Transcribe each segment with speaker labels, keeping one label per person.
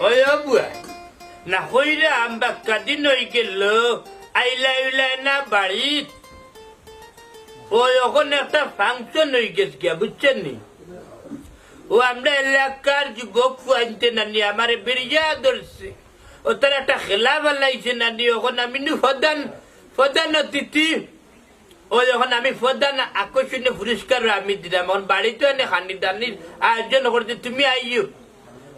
Speaker 1: বুয়া না হইলাম বা কাদিন গেল আইলা উইলা না ওখানে একটা ফাংশন হয়ে গেছে বুঝছেন ও আমরা এলাকার যুবক আনতে নানি আমার বেরিয়া ধরছে ও তার একটা খেলা বালাইছে নানি ওখানে আমি নু প্রধান অতিথি ও যখন আমি প্রধান আকর্ষণীয় পুরস্কার আমি দিলাম এখন বাড়িতে খানি দানির আয়োজন করতে তুমি আইও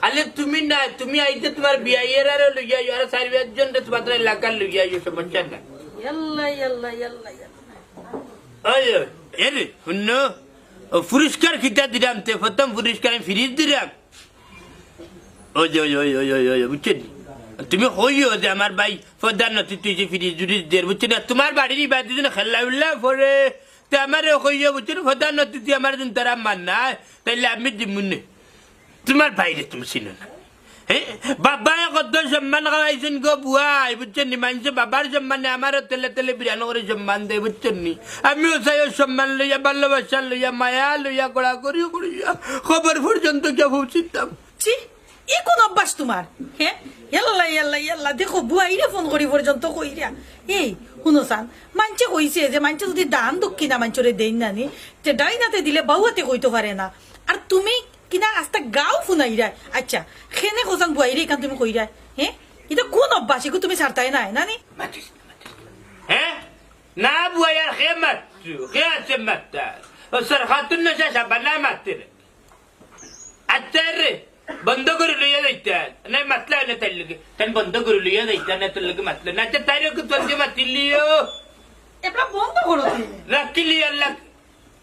Speaker 1: আলে তুমি না তুমি আইতে তোমার বিয়াইয়ের আর লইয়া আইও আর চারি জন তোমার এলাকার লইয়া আইও সমস্যা না। এরে শুন পুরস্কার খিতা দিলাম তে? প্রথম পুরস্কার আমি ফিরিয়ে দিলাম। ওই ওই ওই ওই ওই ওই বুঝছেন? তুমি হইও যে আমার ভাই প্রধান অতিথি যে ফিরিয়ে জুড়ি দের বুঝছেন না? তোমার বাড়ির বাদ দিন খেলা উল্লা পরে। তে আমার হইও বুঝছেন? প্রধান অতিথি আমার দিন তারা মান না তাইলে আমি দিমুনে। তোমার বাইরে তুমি চিনো না বাবায় কত সম্মান খাওয়াইছেন গো বুয়াই বুঝছেন নি মানুষে বাবার সম্মানে আমারও তেলে তেলে বিরিয়ানি করে সম্মান দেয় বুঝছেন নি আমিও চাই সম্মান লইয়া ভালোবাসা লইয়া মায়া লইয়া গোড়া করি করিয়া খবর পর্যন্ত কে পৌঁছিতাম
Speaker 2: ছি ই কোন অভ্যাস তোমার হ্যাঁ ইয়াল্লা ইয়াল্লা ইয়াল্লা দেখো বুয়াইরে ফোন করি পর্যন্ত কইরা এই শুনো চান মানছে কইছে যে মানছে যদি দান দক্ষিণা মাঞ্চরে দেই নানি তে ডাইনাতে দিলে বাহুয়াতে কইতে পারে না আর তুমি কিনা আস্তা গাও ফুনাইরা আচ্ছা খেনে কোসান বুয়াইরে কান তুমি কইরা হ্যাঁ এটা কোন অভ্যাস? এগুলো তুমি ছাড়তাই নাই নানি
Speaker 1: হ্যাঁ না বুয়াই আর খে মাতু খে আছে মাতা ও সর খাতুন না শেষা বানা মাতে রে আচ্ছা বন্ধ করে লইয়া যাইতা। না মাতলা না তাই লগে? তান বন্ধ করে লইয়া যাইতা না তোর লগে মাতলা? না তাই রে তোর যে মাতিলিও।
Speaker 2: এটা বন্ধ করো
Speaker 1: রাখিলি আল্লাহ।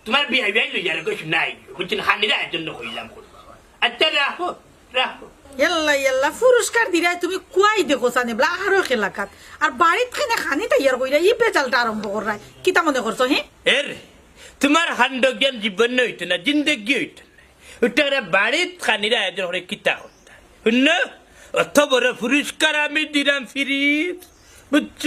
Speaker 1: তোমার বিয়াই বিয়াই লইয়া রে কইছ নাই বুঝছেন হানিরা জন্য কইলাম আচ্ছা রাখো রাখো
Speaker 2: পুরস্কার দিলাই তুমি কুয়াই দেখো সানে বলা আরও এলাকাত আর বাড়িত খানে খানি তাইয়ার কইরা ই পেচালটা আরম্ভ করাই কিতা মনে করছ হ্যাঁ
Speaker 1: এর তোমার খান্ড জ্ঞান জীবন হইতো না জিন্দগি হইতো না ওটা বাড়িত খানিরা আয়োজন করে কিতা হতা শুন অত বড় পুরস্কার আমি দিলাম ফিরিস বুঝছ?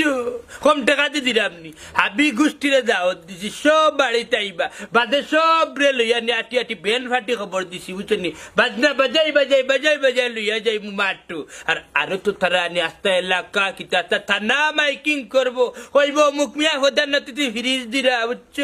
Speaker 1: কম টাকাতে দিলাম নি। হাবি গোষ্ঠীরে দাওয়াত দিছি, সব বাড়িতে আইবা। বাদে সব রে লইয়া নি, আটি আটি বেন ফাটি খবর দিছি, বুঝছ নি? বাজনা বাজাই বাজাই বাজাই বাজাই লইয়া যাই মাঠু আর আরও তো তারা আনি আস্তা এলাকা কিতা তা থানা মাইকিং করব। কইব মুখ মিয়া হোদার নাতিতে ফিরিজ দিরা, বুঝছ?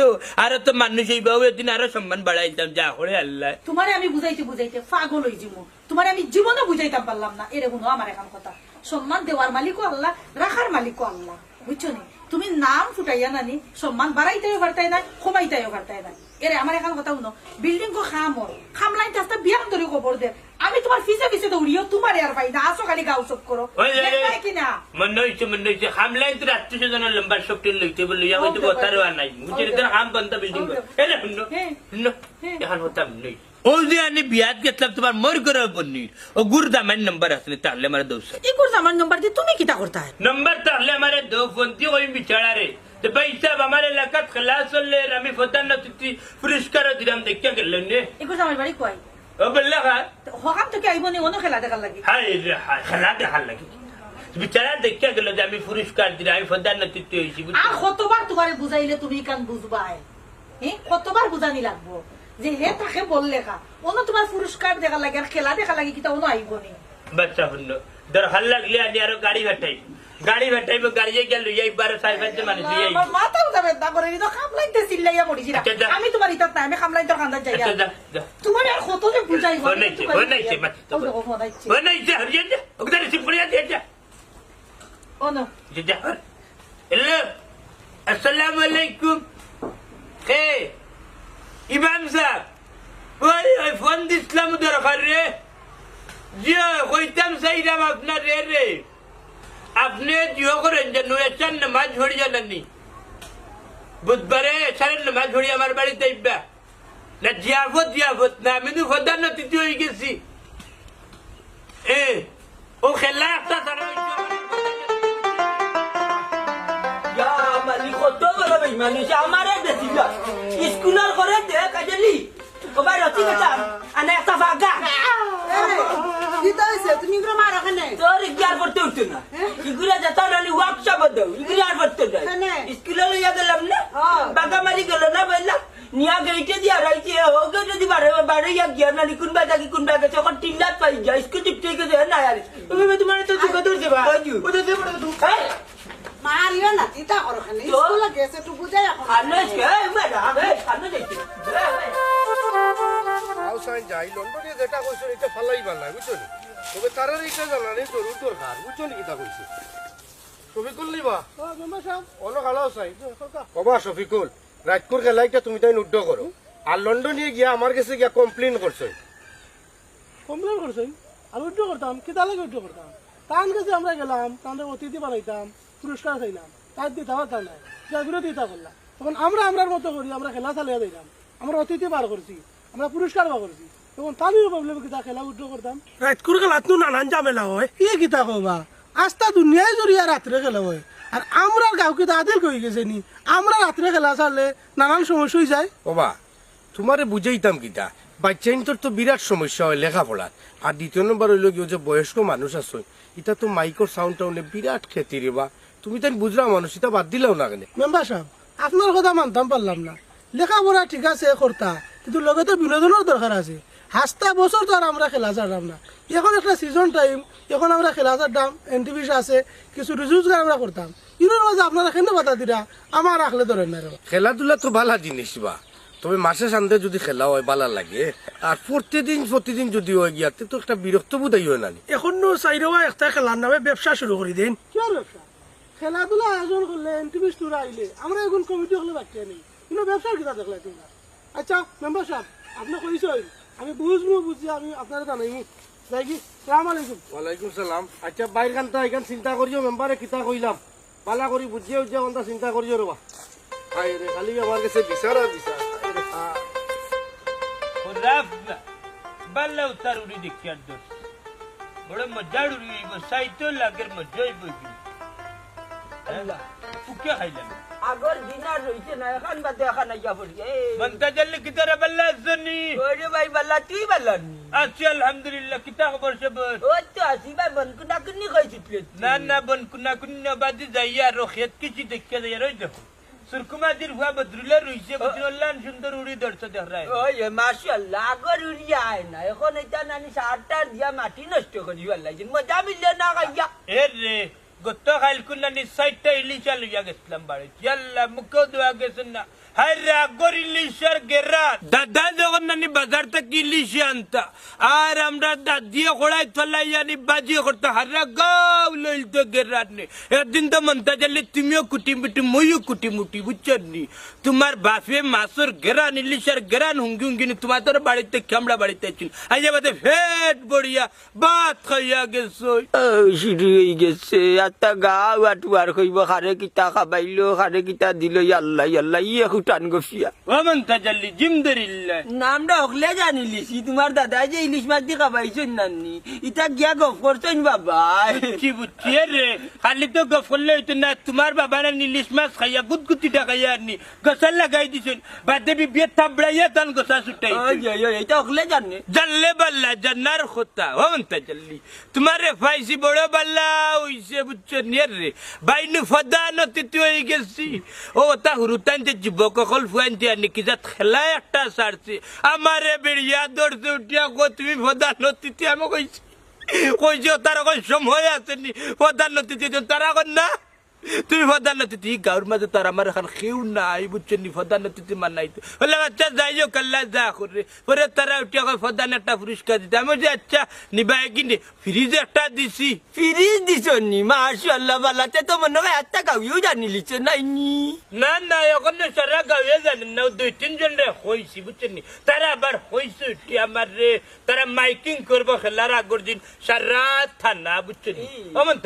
Speaker 1: আরও তো মানুষ হইবা এদিন আরও সম্মান বাড়াইতাম, যা করে আল্লাহ।
Speaker 2: তোমারে আমি বুঝাইতে বুঝাইতে পাগল হই যাব। তোমারে আমি জীবনে বুঝাইতাম পারলাম না। এরে শুনো, আমার এখন কথা। সম্মান দেওয়ার মালিকও আল্লাহ রাখার মালিকও আল্লাহ। বুঝছ নি? তুমি নাম ফুটাইয়া নানি সম্মান বাড়াইতেও পারতাই না কমাইতেও পারতাই না এরে আমার এখন কথা শুনো বিল্ডিং কো খামর খামলাইন তাস্তা বিয়ান ধরে খবর দে। আমি তোমার ফিসে ফিসে দৌড়িও তোমার আর পাই না আসো খালি গাও সব করো। দেখবাই কিনা?
Speaker 1: মনে হইছে মনে হইছে হামলাইন তো রাত্রি জনের লম্বা শক্তি লইতে বলে ইয়া হইতে
Speaker 2: পারে।
Speaker 1: নাই। তোর
Speaker 2: পারে।
Speaker 1: বন্ধ বিল্ডিং
Speaker 2: হতে
Speaker 1: এলে শুনো
Speaker 2: হ্যাঁ। হ্যাঁ।
Speaker 1: এখন হতাম নেই ও যে আমি বিয়াত গেছিলাম তোমার মর করে পন্নির ও গুর দামের নম্বর আসলে তাহলে আমার দোষ
Speaker 2: ই করছ আমার নম্বর দিয়ে তুমি কিতা করতা?
Speaker 1: নম্বর তাহলে আমার দো ফোন দিয়ে ওই বিছাড়া রে তো সাহেব আমার এলাকাত খেলাস হলে আমি ফোটান না তুই পুরস্কার দিলাম দেখিয়া গেলেন নে।
Speaker 2: ই করছ আমার বাড়ি কয়
Speaker 1: ও বললে খা।
Speaker 2: হকাম থেকে আইব নি অন্য খেলা দেখার লাগে।
Speaker 1: হাই রে হাই খেলা দেখার লাগে। বিচারা দেখিয়া গেল যে আমি পুরস্কার দিলাম আমি ফোটান না তুই হয়েছি
Speaker 2: আর কতবার তোমারে বুঝাইলে তুমি কান বুঝবাই? হ্যাঁ কতবার বুঝানি লাগবো? যে হে তাকে বললে কা অন্য তোমার পুরস্কার দেখা লাগে আর খেলা দেখা লাগে কিতা অন্য আইব নি।
Speaker 1: বাচ্চা হল দরকার লাগলে আনি আরও গাড়ি ভাটাই। গাড়ি ভাটাইব গাড়ি গেল লইয়াই বারো সাড়ে পাঁচটা মানুষ লইয়াই
Speaker 2: আমার মাথা উঠা বেদনা করে দিত খামলাইতে চিল্লাইয়া পড়িছি না।
Speaker 1: আচ্ছা,
Speaker 2: আমি তোমার ইতাত নাই আমি খামলাইতে খান্দার যাই
Speaker 1: আচ্ছা, যা, যা।
Speaker 2: তোমার আর কত যে বুঝাই
Speaker 1: বনাইছে বনাইছে বনাইছে। হরিয়া যা ওকে রিসিভ দিয়ে যা।
Speaker 2: ও নো
Speaker 1: যা, যা হ্যালো আসসালামু আলাইকুম। হে ইমাম সাহেব ওই ওই ফোন দিছিলাম দরকার রে জিও কইতাম চাইলাম আপনার রে রে। আপনি জিও করেন যে নয়েচার নামাজ ঝড়ি জানাননি বুধবারে এছাড়ের নামাজ ঝড়ি আমার বাড়িতে আইবা না জিয়াফত জিয়াফত না আমি তো খোদার না তিথি হয়ে গেছি। এ ও খেলা একটা তারা
Speaker 3: আমারে দেছিল স্কুলের করে দে কাজলি কবাই রতি গেছা আনে একটা ভাগা
Speaker 4: কিতা হইছে তুমি ইগুলো মারো কেনে?
Speaker 3: তোর ইগিয়ার করতে উঠতো না। ইগুলা যেত নানি ওয়ার্কশপ দাও করতে
Speaker 4: কেনে?
Speaker 3: স্কুলে লইয়া গেলাম না। বাগা মারি গেল না বললা নিয়া গেইটে দিয়া রাইছে ওকে যদি বারে বারে ইয়া গিয়া না কোন বাজা কি কোন তখন টিল্লাত পাই যায় স্কুল টিপতে না আর।
Speaker 1: ওই তোমার তো সুখ ধরছে বা
Speaker 3: ওই যে-
Speaker 1: ও তো পড়ে তো
Speaker 4: মারিও না চিন্তা করো
Speaker 3: তো?
Speaker 4: স্কুলে গেছে তুই বুঝাই এখন।
Speaker 3: এই মেডা এই খানো যাইছে
Speaker 5: আউসাইন যাই যেটা এটা ফালাই বুঝছ নি তবে জরুর দরকার বুঝছ নি কিতা শফিকুল কবা শফিকুল রাজপুর খেলাইটা তুমি তাই করো। আর লন্ডনে গিয়া আমার কাছে গিয়া কমপ্লেন করছ।
Speaker 6: কমপ্লেন করছেন আমি করতাম, কেতা লাগে করতাম? তান কাছে আমরা গেলাম তাদের অতিথি বানাইতাম, পুরস্কার চাইলাম তার দিতে পারতাম না যার বিরোধী তা করলাম তখন আমরা আমরার মতো করি, আমরা খেলা চালিয়ে দিলাম আমরা অতিথি বার করছি, আমরা পুরস্কার বার করছি। তখন তামিও প্রবলেম কিতা খেলা উদ্যোগ করতাম রাতকুর খেলাত নানান ঝামেলা হয়। কি কিতা কবা আস্তা দুনিয়ায় জড়িয়ে রাত্রে খেলা হয়। আর আমরা গাঁও কিতা আদিল কই গেছে নি? আমরা রাত্রে খেলা ছাড়লে নানান সমস্যা হয়ে যায়।
Speaker 5: কবা তোমারে বুঝাইতাম কিতা বাচ্চাইনটোর তো বিরাট সমস্যা হয় লেখাপড়ার আর দ্বিতীয় নম্বর হইল কি ও যে বয়স্ক মানুষ আছে এটা তো মাইকর সাউন্ড টাউনে বিরাট ক্ষতি রে বা। তুমি তাই বুঝলা মানুষ এটা বাদ দিলেও না কেন?
Speaker 6: মেম্বার সাহেব আপনার কথা মানতাম পারলাম না। লেখাপড়া ঠিক আছে করতা। কিন্তু লগে তো বিনোদনের দরকার আছে। হাসতা বছর তো আর আমরা খেলা ছাড়লাম না। এখন একটা সিজন টাইম এখন আমরা খেলা ছাড়তাম এনটিভিস আছে কিছু রোজগার আমরা করতাম। ইউনোর মাঝে আপনারা কেন বাধা দিরা? আমার রাখলে ধরেন না।
Speaker 5: খেলাধুলা তো ভালা জিনিস বা। তবে মাসে সান্দে যদি খেলা হয় ভালা লাগে। আর প্রতিদিন প্রতিদিন যদি হয় গিয়াতে তো একটা বিরক্ত বোধ হয় না
Speaker 6: এখন নো চাইরেও একটা খেলার নামে ব্যবসা শুরু করে দিন। কি আর ব্যবসা? খেলাধুলা আয়োজন করলে এনটিভিস টুর আইলে আমরা এখন কমিটি হলে বাকি নেই কিন্তু ব্যবসার কিনা দেখলে তোমরা। আচ্ছা মেম্বার সাহেব আপনি কইছেন আমি বুঝব বুঝছি আমি আপনারা জানাইমু যাই কি সালাম আলাইকুম।
Speaker 5: ওয়ালাইকুম সালাম। আচ্ছা বাইর কান্তা এখান চিন্তা করিও মেম্বারে কিতা কইলাম। পালা করি বুঝিয়ে উঠিয়ে কোনটা চিন্তা করিও রবা হাই রে খালি আমার কাছে বিচার আর বিচার হায়
Speaker 1: দোষ। বড় মজার উড়ি সাইতো লাগের মজাই বইবি পুকে খাইলেন
Speaker 3: আগর দিনার রইছে না এখন বাদে এখন আইয়া পড়ি এই।
Speaker 1: মন্তা জাল্লি কিতারা বাল্লা জনি
Speaker 3: ওরে ভাই বাল্লা তুই বাল্লানি
Speaker 1: আছি আলহামদুলিল্লাহ কিতা খবর সবর
Speaker 3: ও তো আসি ভাই বনকু না কুনি কই ছুটলে
Speaker 1: না। না বন কুনা কুন্না বাদি যাইয়া আর খেত কিছু দেখিয়া যাইয়া রই দেখো সুরকুমাদির ভুয়া বদরুল্লাহ রইছে বদরুল্লাহ সুন্দর উড়ি দর্শ দেখ রায়
Speaker 3: ওই মাশাআল্লাহ আগর উড়িয়া আয় না এখন এটা নানি সারটার দিয়া মাটি নষ্ট করি বাল্লাই মজা মিললে না গাইয়া
Speaker 1: এ রে গত কাল কুন্না নি সাইটটা ইলিশা লইয়া গেছিলাম বাড়ি ইয়াল্লা মুখও দোয়া গেছেন না হাই রে আগর ইলিশার গেরা দাদা যখন নানি বাজার থেকে ইলিশে আনতা। আর আমরা দাদিয়ে খোড়াই থলাইয়ানি বাজি করতে। হারা গাও লইতো গেরার নে। একদিন তো মনতা জালে তুমিও কুটি মুটি মইও কুটি মুটি বুঝছেন নি? তোমার বাপে মাসুর গেরান ইলিশার গেরান হুঙ্গি হুঙ্গি নি। তোমার তোর বাড়িতে কামড়া বাড়িতে ছিল আজ বাদে ফেট বড়িয়া ভাত খাইয়া গেছো।
Speaker 3: শুরু হয়ে গেছে। একটা গাও আটুয়ার কইব খারে কিতা খাবাইলো খারে কিতা দিল। আল্লাহ আল্লাহ ইয়ে খুটান গফিয়া।
Speaker 1: ওমন তাজাল্লি জিমদরিল্লাহ
Speaker 3: নামটা হকলে জানিলিছি তোমার দাদা যে ইলিশ মাছ দিয়ে খাবাইছেন নানি ইটা গিয়া গফ করছেন বাবা
Speaker 1: কি বুঝছি রে খালি তো গফ করলে হইতো না তোমার বাবা না ইলিশ মাছ খাইয়া গুদগুতি খাইয়া আনি গসাল লাগাই দিছেন বাদে বিয়ে থাবড়াইয়া তান গসা ছুটাই
Speaker 3: এটা হকলে জানে
Speaker 1: জানলে বাল্লা জান্নার খোতা ওমন তাজাল্লি তোমার রে ফাইসি বড় বাল্লা হইছে বুঝছ নিয়ে রে বাইনু ফদা নতিতি হয়ে গেছি ও তা হুরুতান যে যুবক সকল ফুয়ানতে আনি কি যাত খেলা একটা সারছে আমারে বেড়িয়া দৌড়তে উঠিয়া গো তুমি ফদা নতিতি আমি কইছি, কইছো তার সময় আসেনি প্রধান নতিথি তারা এখন না। তুমি প্রধান নতিথি গাঁর মাঝে তার আমার এখন কেউ নাই বুঝছেন নি প্রধান নতিথি মানাই তো বলে আচ্ছা যাইও কাল্লা যা করে পরে তারা উঠিয়া কয় প্রধান একটা পুরস্কার দিতে আমি বলছি, আচ্ছা নিবাই কিনে ফ্রিজ একটা দিছি
Speaker 3: ফিরিজ দিছনি মাশাআল্লাহ বালাতে তো মনে হয় একটা গাউও জানিলিছ নাইনি
Speaker 1: না না এখন না সারা গাঁয়ে জানি না দুই তিনজন রে হইছি বুঝছেন নি তারা আবার হইছে উঠি আমার রে তারা মাইকিং করব খেলার আগর দিন সারা থানা বুঝছেন নি। অমন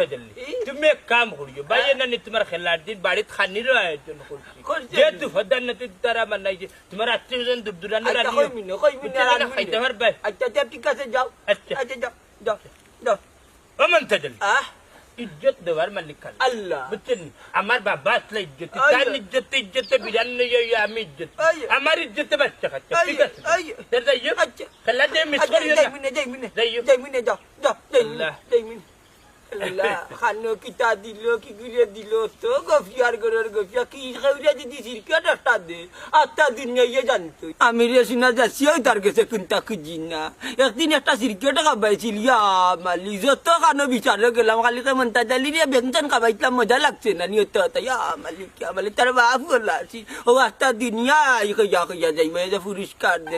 Speaker 3: ই।
Speaker 1: তুমি এক কাম করিও বাইরে না নি তোমার খেলার দিন বাড়িত খানিরও আয়োজন করছি? যেহেতু ফদার নাতি তারা মানাইছে তোমার আত্মীয় জন দুব দুরানি
Speaker 3: আচ্ছা
Speaker 1: খাইতে পারবে?
Speaker 3: আচ্ছা আচ্ছা ঠিক আছে যাও।
Speaker 1: আচ্ছা।
Speaker 3: আচ্ছা যাও যাও যাও। আহ
Speaker 1: ইজ্জত দেওয়ার মালিক খান।
Speaker 3: আল্লাহ।
Speaker 1: বুঝছেন? আমার বাবা আসলে ইজ্জত তার ইজ্জতে ইজ্জতে বিরান আমি ইজ্জত। আমার ইজ্জতে বাচ্চা খাচ্ছে ঠিক আছে।
Speaker 3: আচ্ছা।
Speaker 1: খেলা দিয়ে মিস করিও
Speaker 3: যাই মিনে যাই মিনে যাই মিনে যাও যাও যাই মিনে
Speaker 1: আল্লাহ।
Speaker 3: যাই মিনে আল্লাহ, খানো কিতা দিল, কি করে দিল, তো গফিয়া কি খেউরিয়া একটা দে আটটা দিন ইয়ে জানতো। আমি একদিন একটা সিরকেট খাবাইছিল ইয়া মালি, যত খানো বিচারে গেলাম, খালি তা জালি রে ব্যঞ্জন খাবাইছিলাম, মজা লাগছে না নিয়ত ইয়া মালি কিয়া মালি, তার ও আটটা দিন, ইয়া ইয়া ইয়া যাইবে যে পুরস্কার দে